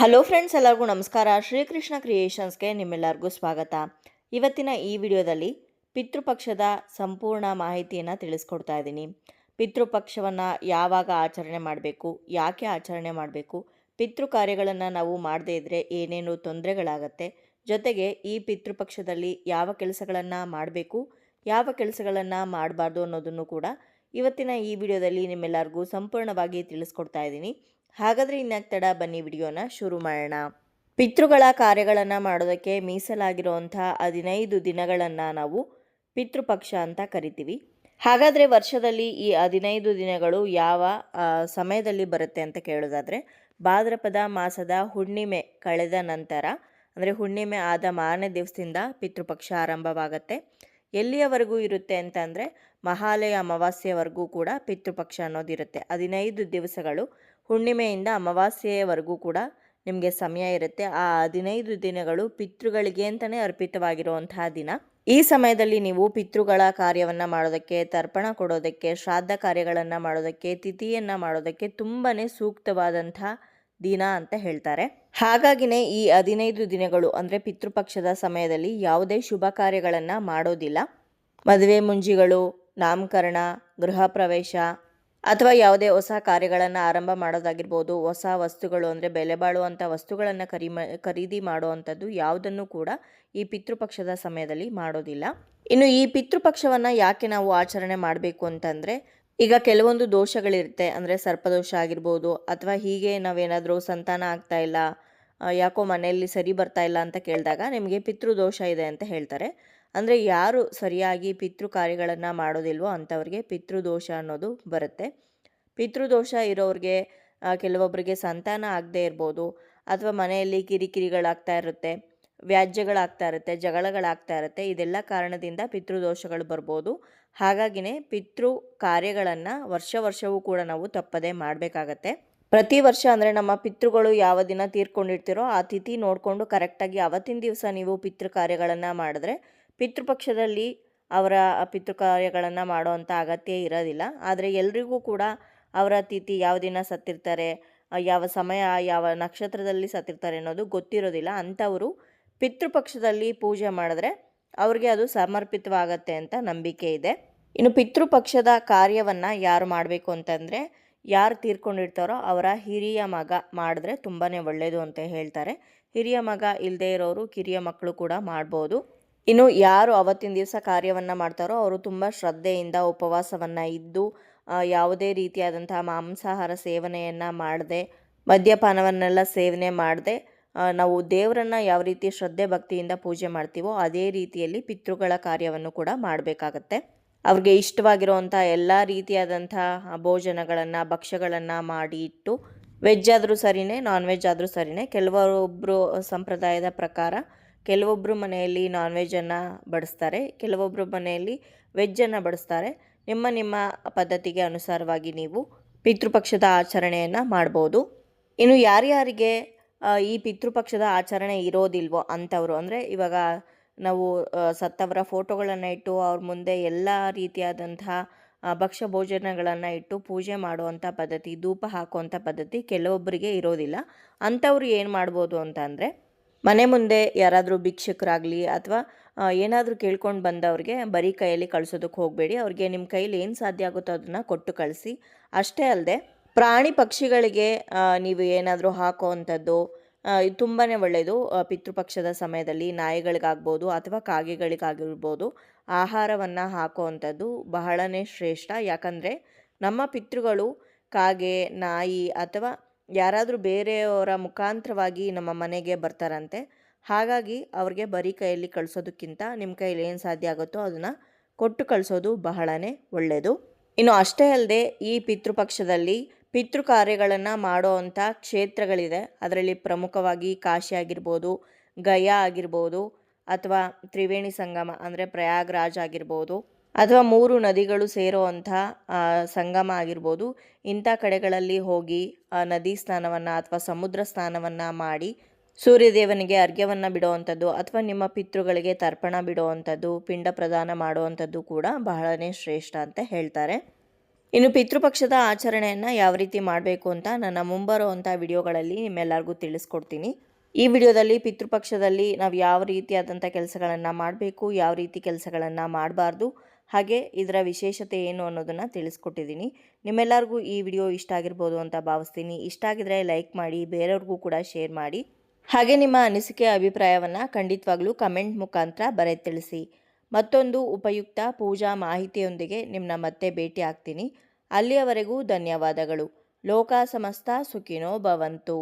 Hello friends ಎಲ್ಲರಿಗೂ ನಮಸ್ಕಾರ. ಶ್ರೀಕೃಷ್ಣ ಕ್ರಿಯೇಷನ್ಸ್ಗೆ ನಿಮ್ಮೆಲ್ಲರಿಗೂ ಸ್ವಾಗತ. ಇವತ್ತಿನ ಈ ವಿಡಿಯೋದಲ್ಲಿ ಪಿತೃಪಕ್ಷದ ಸಂಪೂರ್ಣ ಮಾಹಿತಿಯನ್ನು ತಿಳಿಸ್ಕೊಡ್ತಾ ಇದ್ದೀನಿ. ಪಿತೃಪಕ್ಷವನ್ನು ಯಾವಾಗ ಆಚರಣೆ ಮಾಡಬೇಕು, ಯಾಕೆ ಆಚರಣೆ ಮಾಡಬೇಕು, ಪಿತೃ ಕಾರ್ಯಗಳನ್ನು ನಾವು ಮಾಡದೇ ಇದ್ದರೆ ಏನೇನು ತೊಂದರೆಗಳಾಗತ್ತೆ, ಜೊತೆಗೆ ಈ ಪಿತೃಪಕ್ಷದಲ್ಲಿ ಯಾವ ಕೆಲಸಗಳನ್ನು ಮಾಡಬೇಕು, ಯಾವ ಕೆಲಸಗಳನ್ನು ಮಾಡಬಾರ್ದು ಅನ್ನೋದನ್ನು ಕೂಡ ಇವತ್ತಿನ ಈ ವಿಡಿಯೋದಲ್ಲಿ ನಿಮ್ಮೆಲ್ಲರಿಗೂ ಸಂಪೂರ್ಣವಾಗಿ ತಿಳಿಸ್ಕೊಡ್ತಾ ಇದ್ದೀನಿ. ಹಾಗಾದರೆ ಇನ್ಯಾಕೆ ತಡ ಬನ್ನಿ ವಿಡಿಯೋನ ಶುರು ಮಾಡೋಣ. ಪಿತೃಗಳ ಕಾರ್ಯಗಳನ್ನು ಮಾಡೋದಕ್ಕೆ ಮೀಸಲಾಗಿರುವಂಥ ಹದಿನೈದು ದಿನಗಳನ್ನು ನಾವು ಪಿತೃಪಕ್ಷ ಅಂತ ಕರಿತೀವಿ. ಹಾಗಾದರೆ ವರ್ಷದಲ್ಲಿ ಈ ಹದಿನೈದು ದಿನಗಳು ಯಾವ ಸಮಯದಲ್ಲಿ ಬರುತ್ತೆ ಅಂತ ಕೇಳೋದಾದರೆ, ಭಾದ್ರಪದ ಮಾಸದ ಹುಣ್ಣಿಮೆ ಕಳೆದ ನಂತರ, ಅಂದರೆ ಹುಣ್ಣಿಮೆ ಆದ ಮಾರನೇ ದಿವಸದಿಂದ ಪಿತೃಪಕ್ಷ ಆರಂಭವಾಗುತ್ತೆ. ಎಲ್ಲಿಯವರೆಗೂ ಇರುತ್ತೆ ಅಂತಂದರೆ ಮಹಾಲಯ ಅಮಾವಾಸ್ಯವರೆಗೂ ಕೂಡ ಪಿತೃಪಕ್ಷ ಅನ್ನೋದಿರುತ್ತೆ. ಹದಿನೈದು ದಿವಸಗಳು ಹುಣ್ಣಿಮೆಯಿಂದ ಅಮಾವಾಸ್ಯೆಯವರೆಗೂ ಕೂಡ ನಿಮಗೆ ಸಮಯ ಇರುತ್ತೆ. ಆ ಹದಿನೈದು ದಿನಗಳು ಪಿತೃಗಳಿಗೆ ಅಂತಲೇ ಅರ್ಪಿತವಾಗಿರುವಂತಹ ದಿನ. ಈ ಸಮಯದಲ್ಲಿ ನೀವು ಪಿತೃಗಳ ಕಾರ್ಯವನ್ನು ಮಾಡೋದಕ್ಕೆ, ತರ್ಪಣ ಕೊಡೋದಕ್ಕೆ, ಶ್ರಾದ್ದ ಕಾರ್ಯಗಳನ್ನು ಮಾಡೋದಕ್ಕೆ, ತಿಥಿಯನ್ನು ಮಾಡೋದಕ್ಕೆ ತುಂಬಾ ಸೂಕ್ತವಾದಂಥ ದಿನ ಅಂತ ಹೇಳ್ತಾರೆ. ಹಾಗಾಗಿನೇ ಈ ಹದಿನೈದು ದಿನಗಳು ಅಂದರೆ ಪಿತೃಪಕ್ಷದ ಸಮಯದಲ್ಲಿ ಯಾವುದೇ ಶುಭ ಕಾರ್ಯಗಳನ್ನು ಮಾಡೋದಿಲ್ಲ. ಮದುವೆ ಮುಂಜಿಗಳು, ನಾಮಕರಣ, ಗೃಹ ಪ್ರವೇಶ ಅಥವಾ ಯಾವುದೇ ಹೊಸ ಕಾರ್ಯಗಳನ್ನು ಆರಂಭ ಮಾಡೋದಾಗಿರ್ಬೋದು, ಹೊಸ ವಸ್ತುಗಳು ಅಂದರೆ ಬೆಲೆ ಬಾಳುವಂಥ ವಸ್ತುಗಳನ್ನು ಖರೀ ಖರೀದಿ ಮಾಡುವಂಥದ್ದು ಯಾವುದನ್ನು ಕೂಡ ಈ ಪಿತೃಪಕ್ಷದ ಸಮಯದಲ್ಲಿ ಮಾಡೋದಿಲ್ಲ. ಇನ್ನು ಈ ಪಿತೃಪಕ್ಷವನ್ನು ಯಾಕೆ ನಾವು ಆಚರಣೆ ಮಾಡಬೇಕು ಅಂತಂದರೆ, ಈಗ ಕೆಲವೊಂದು ದೋಷಗಳಿರುತ್ತೆ. ಅಂದರೆ ಸರ್ಪದೋಷ ಆಗಿರ್ಬೋದು, ಅಥವಾ ಹೀಗೆ ನಾವೇನಾದರೂ ಸಂತಾನ ಆಗ್ತಾ ಇಲ್ಲ ಯಾಕೋ ಮನೆಯಲ್ಲಿ ಸರಿ ಬರ್ತಾ ಇಲ್ಲ ಅಂತ ಕೇಳಿದಾಗ ನಿಮಗೆ ಪಿತೃದೋಷ ಇದೆ ಅಂತ ಹೇಳ್ತಾರೆ. ಅಂದರೆ ಯಾರು ಸರಿಯಾಗಿ ಪಿತೃ ಕಾರ್ಯಗಳನ್ನು ಮಾಡೋದಿಲ್ವೋ ಅಂಥವ್ರಿಗೆ ಪಿತೃದೋಷ ಅನ್ನೋದು ಬರುತ್ತೆ. ಪಿತೃದೋಷ ಇರೋರಿಗೆ ಕೆಲವೊಬ್ಬರಿಗೆ ಸಂತಾನ ಆಗದೇ ಇರ್ಬೋದು, ಅಥವಾ ಮನೆಯಲ್ಲಿ ಕಿರಿಕಿರಿಗಳಾಗ್ತಾ ಇರುತ್ತೆ, ವ್ಯಾಜ್ಯಗಳಾಗ್ತಾ ಇರುತ್ತೆ, ಜಗಳಗಳಾಗ್ತಾ ಇರುತ್ತೆ, ಇದೆಲ್ಲ ಕಾರಣದಿಂದ ಪಿತೃದೋಷಗಳು ಬರ್ಬೋದು. ಹಾಗಾಗಿನೇ ಪಿತೃ ಕಾರ್ಯಗಳನ್ನು ವರ್ಷ ವರ್ಷವೂ ಕೂಡ ನಾವು ತಪ್ಪದೇ ಮಾಡಬೇಕಾಗತ್ತೆ. ಪ್ರತಿ ವರ್ಷ ಅಂದರೆ ನಮ್ಮ ಪಿತೃಗಳು ಯಾವ ದಿನ ತೀರ್ಕೊಂಡಿರ್ತೀರೋ ಆ ತಿಥಿ ನೋಡಿಕೊಂಡು ಕರೆಕ್ಟಾಗಿ ಅವತ್ತಿನ ದಿವಸ ನೀವು ಪಿತೃ ಕಾರ್ಯಗಳನ್ನು ಮಾಡಿದ್ರೆ ಪಿತೃಪಕ್ಷದಲ್ಲಿ ಅವರ ಪಿತೃ ಕಾರ್ಯಗಳನ್ನು ಮಾಡುವಂಥ ಅಗತ್ಯ ಇರೋದಿಲ್ಲ. ಆದರೆ ಎಲ್ರಿಗೂ ಕೂಡ ಅವರ ತಿಥಿ ಯಾವ ದಿನ ಸತ್ತಿರ್ತಾರೆ ಯಾವ ಸಮಯ ಯಾವ ನಕ್ಷತ್ರದಲ್ಲಿ ಸತ್ತಿರ್ತಾರೆ ಅನ್ನೋದು ಗೊತ್ತಿರೋದಿಲ್ಲ. ಅಂಥವರು ಪಿತೃಪಕ್ಷದಲ್ಲಿ ಪೂಜೆ ಮಾಡಿದ್ರೆ ಅವ್ರಿಗೆ ಅದು ಸಮರ್ಪಿತವಾಗತ್ತೆ ಅಂತ ನಂಬಿಕೆ ಇದೆ. ಇನ್ನು ಪಿತೃಪಕ್ಷದ ಕಾರ್ಯವನ್ನು ಯಾರು ಮಾಡಬೇಕು ಅಂತಂದರೆ ಯಾರು ತೀರ್ಕೊಂಡಿರ್ತಾರೋ ಅವರ ಹಿರಿಯ ಮಗ ಮಾಡಿದ್ರೆ ತುಂಬಾ ಒಳ್ಳೆಯದು ಅಂತ ಹೇಳ್ತಾರೆ. ಹಿರಿಯ ಮಗ ಇಲ್ಲದೇ ಇರೋರು ಕಿರಿಯ ಮಕ್ಕಳು ಕೂಡ ಮಾಡ್ಬೋದು. ಇನ್ನು ಯಾರು ಅವತ್ತಿನ ದಿವಸ ಕಾರ್ಯವನ್ನು ಮಾಡ್ತಾರೋ ಅವರು ತುಂಬ ಶ್ರದ್ಧೆಯಿಂದ ಉಪವಾಸವನ್ನು ಇದ್ದು ಯಾವುದೇ ರೀತಿಯಾದಂತಹ ಮಾಂಸಾಹಾರ ಸೇವನೆಯನ್ನು ಮಾಡದೆ, ಮದ್ಯಪಾನವನ್ನೆಲ್ಲ ಸೇವನೆ ಮಾಡದೆ ನಾವು ದೇವರನ್ನು ಯಾವ ರೀತಿ ಶ್ರದ್ಧೆ ಭಕ್ತಿಯಿಂದ ಪೂಜೆ ಮಾಡ್ತೀವೋ ಅದೇ ರೀತಿಯಲ್ಲಿ ಪಿತೃಗಳ ಕಾರ್ಯವನ್ನು ಕೂಡ ಮಾಡಬೇಕಾಗತ್ತೆ. ಅವ್ರಿಗೆ ಇಷ್ಟವಾಗಿರುವಂಥ ಎಲ್ಲ ರೀತಿಯಾದಂಥ ಭೋಜನಗಳನ್ನು, ಭಕ್ಷ್ಯಗಳನ್ನು ಮಾಡಿ ಇಟ್ಟು, ವೆಜ್ ಆದರೂ ಸರಿನೇ ನಾನ್ ವೆಜ್ ಆದರೂ ಸರಿನೇ ಕೆಲವೊಬ್ಬರು ಸಂಪ್ರದಾಯದ ಪ್ರಕಾರ ಕೆಲವೊಬ್ಬರು ಮನೆಯಲ್ಲಿ ನಾನ್ ವೆಜ್ಜನ್ನು ಬಡಿಸ್ತಾರೆ ಕೆಲವೊಬ್ಬರು ಮನೆಯಲ್ಲಿ ವೆಜ್ಜನ್ನು ಬಡಿಸ್ತಾರೆ. ನಿಮ್ಮ ನಿಮ್ಮ ಪದ್ಧತಿಗೆ ಅನುಸಾರವಾಗಿ ನೀವು ಪಿತೃಪಕ್ಷದ ಆಚರಣೆಯನ್ನು ಮಾಡ್ಬೋದು. ಇನ್ನು ಯಾರ್ಯಾರಿಗೆ ಈ ಪಿತೃಪಕ್ಷದ ಆಚರಣೆ ಇರೋದಿಲ್ವೋ ಅಂಥವ್ರು ಅಂದರೆ ಇವಾಗ ನಾವು ಸತ್ತವರ ಫೋಟೋಗಳನ್ನು ಇಟ್ಟು ಅವ್ರ ಮುಂದೆ ಎಲ್ಲ ರೀತಿಯಾದಂತಹ ಭಕ್ಷ್ಯ ಭೋಜನಗಳನ್ನು ಇಟ್ಟು ಪೂಜೆ ಮಾಡುವಂಥ ಪದ್ಧತಿ, ಧೂಪ ಹಾಕುವಂಥ ಪದ್ಧತಿ ಕೆಲವೊಬ್ಬರಿಗೆ ಇರೋದಿಲ್ಲ. ಅಂಥವ್ರು ಏನು ಮಾಡ್ಬೋದು ಅಂತ ಅಂದರೆ ಮನೆ ಮುಂದೆ ಯಾರಾದರೂ ಭಿಕ್ಷಕರಾಗಲಿ ಅಥವಾ ಏನಾದರೂ ಕೇಳ್ಕೊಂಡು ಬಂದವ್ರಿಗೆ ಬರೀ ಕೈಯಲ್ಲಿ ಕಳಿಸೋದಕ್ಕೆ ಹೋಗಬೇಡಿ. ಅವ್ರಿಗೆ ನಿಮ್ಮ ಕೈಲಿ ಏನು ಸಾಧ್ಯ ಆಗುತ್ತೋ ಅದನ್ನು ಕೊಟ್ಟು ಕಳಿಸಿ. ಅಷ್ಟೇ ಅಲ್ಲದೆ ಪ್ರಾಣಿ ಪಕ್ಷಿಗಳಿಗೆ ನೀವು ಏನಾದರೂ ಹಾಕುವಂಥದ್ದು ಇದು ತುಂಬಾ ಒಳ್ಳೆಯದು ಪಿತೃಪಕ್ಷದ ಸಮಯದಲ್ಲಿ ನಾಯಿಗಳಿಗಾಗ್ಬೋದು ಅಥವಾ ಕಾಗೆಗಳಿಗಾಗಿರ್ಬೋದು ಆಹಾರವನ್ನು ಹಾಕುವಂಥದ್ದು ಬಹಳನೇ ಶ್ರೇಷ್ಠ. ಯಾಕಂದರೆ, ನಮ್ಮ ಪಿತೃಗಳು ಕಾಗೆ, ನಾಯಿ ಅಥವಾ ಯಾರಾದರೂ ಬೇರೆಯವರ ಮುಖಾಂತರವಾಗಿ ನಮ್ಮ ಮನೆಗೆ ಬರ್ತಾರಂತೆ, ಹಾಗಾಗಿ ಅವ್ರಿಗೆ ಬರೀ ಕೈಯಲ್ಲಿ ಕಳಿಸೋದಕ್ಕಿಂತ ನಿಮ್ಮ ಕೈಯಲ್ಲಿ ಏನು ಸಾಧ್ಯ ಆಗುತ್ತೋ ಅದನ್ನು ಕೊಟ್ಟು ಕಳಿಸೋದು ಬಹಳನೇ ಒಳ್ಳೆಯದು ಇನ್ನು ಅಷ್ಟೇ ಅಲ್ಲದೆ ಈ ಪಿತೃಪಕ್ಷದಲ್ಲಿ ಪಿತೃ ಕಾರ್ಯಗಳನ್ನು ಮಾಡುವಂಥ ಕ್ಷೇತ್ರಗಳಿದೆ. ಅದರಲ್ಲಿ ಪ್ರಮುಖವಾಗಿ ಕಾಶಿ ಆಗಿರ್ಬೋದು, ಗಯಾ ಆಗಿರ್ಬೋದು, ಅಥವಾ ತ್ರಿವೇಣಿ ಸಂಗಮ ಅಂದರೆ ಪ್ರಯಾಗ್ರಾಜ್ ಆಗಿರ್ಬೋದು. ಅಥವಾ ಮೂರು ನದಿಗಳು ಸೇರುವಂಥ ಆ, ಸಂಗಮ ಆಗಿರ್ಬೋದು ಇಂಥ ಕಡೆಗಳಲ್ಲಿ ಹೋಗಿ ನದಿ ಸ್ನಾನವನ್ನು ಅಥವಾ ಸಮುದ್ರ ಸ್ನಾನವನ್ನು ಮಾಡಿ ಸೂರ್ಯದೇವನಿಗೆ ಅರ್ಘ್ಯವನ್ನು ಬಿಡುವಂಥದ್ದು ಅಥವಾ ನಿಮ್ಮ ಪಿತೃಗಳಿಗೆ ತರ್ಪಣ ಬಿಡುವಂಥದ್ದು ಪಿಂಡ ಪ್ರದಾನ ಮಾಡುವಂಥದ್ದು ಕೂಡ ಬಹಳನೇ ಶ್ರೇಷ್ಠ ಅಂತ ಹೇಳ್ತಾರೆ. ಇನ್ನು ಪಿತೃಪಕ್ಷದ ಆಚರಣೆಯನ್ನು ಯಾವ ರೀತಿ ಮಾಡಬೇಕು ಅಂತ ನನ್ನ ಮುಂಬರುವಂಥ ವಿಡಿಯೋಗಳಲ್ಲಿ ನಿಮ್ಮೆಲ್ಲರಿಗೂ ತಿಳಿಸ್ಕೊಡ್ತೀನಿ. ಈ ವಿಡಿಯೋದಲ್ಲಿ ಪಿತೃಪಕ್ಷದಲ್ಲಿ ನಾವು ಯಾವ ರೀತಿಯಾದಂಥ ಕೆಲಸಗಳನ್ನು ಮಾಡಬೇಕು ಯಾವ ರೀತಿ ಕೆಲಸಗಳನ್ನು ಮಾಡಬಾರ್ದು ಹಾಗೆ ಇದರ ವಿಶೇಷತೆ ಏನು ಅನ್ನೋದನ್ನು ತಿಳಿಸ್ಕೊಟ್ಟಿದ್ದೀನಿ. ನಿಮ್ಮೆಲ್ಲರಿಗೂ ಈ ವಿಡಿಯೋ ಇಷ್ಟ ಆಗಿರ್ಬೋದು ಅಂತ ಭಾವಿಸ್ತೀನಿ. ಇಷ್ಟ ಆಗಿದ್ರೆ ಲೈಕ್ ಮಾಡಿ, ಬೇರೆಯವ್ರಿಗೂ ಕೂಡ ಶೇರ್ ಮಾಡಿ. ಹಾಗೆ ನಿಮ್ಮ ಅನಿಸಿಕೆ, ಅಭಿಪ್ರಾಯವನ್ನು ಖಂಡಿತವಾಗ್ಲೂ ಕಮೆಂಟ್ ಮುಖಾಂತರ ಬರೆ ತಿಳಿಸಿ. ಮತ್ತೊಂದು ಉಪಯುಕ್ತ ಪೂಜಾ ಮಾಹಿತಿಯೊಂದಿಗೆ ನಿಮ್ಮನ್ನ ಮತ್ತೆ ಭೇಟಿ ಆಗ್ತೀನಿ. ಅಲ್ಲಿಯವರೆಗೂ ಧನ್ಯವಾದಗಳು. ಲೋಕ ಸಮಸ್ತ ಸುಖಿನೋ ಭವಂತು.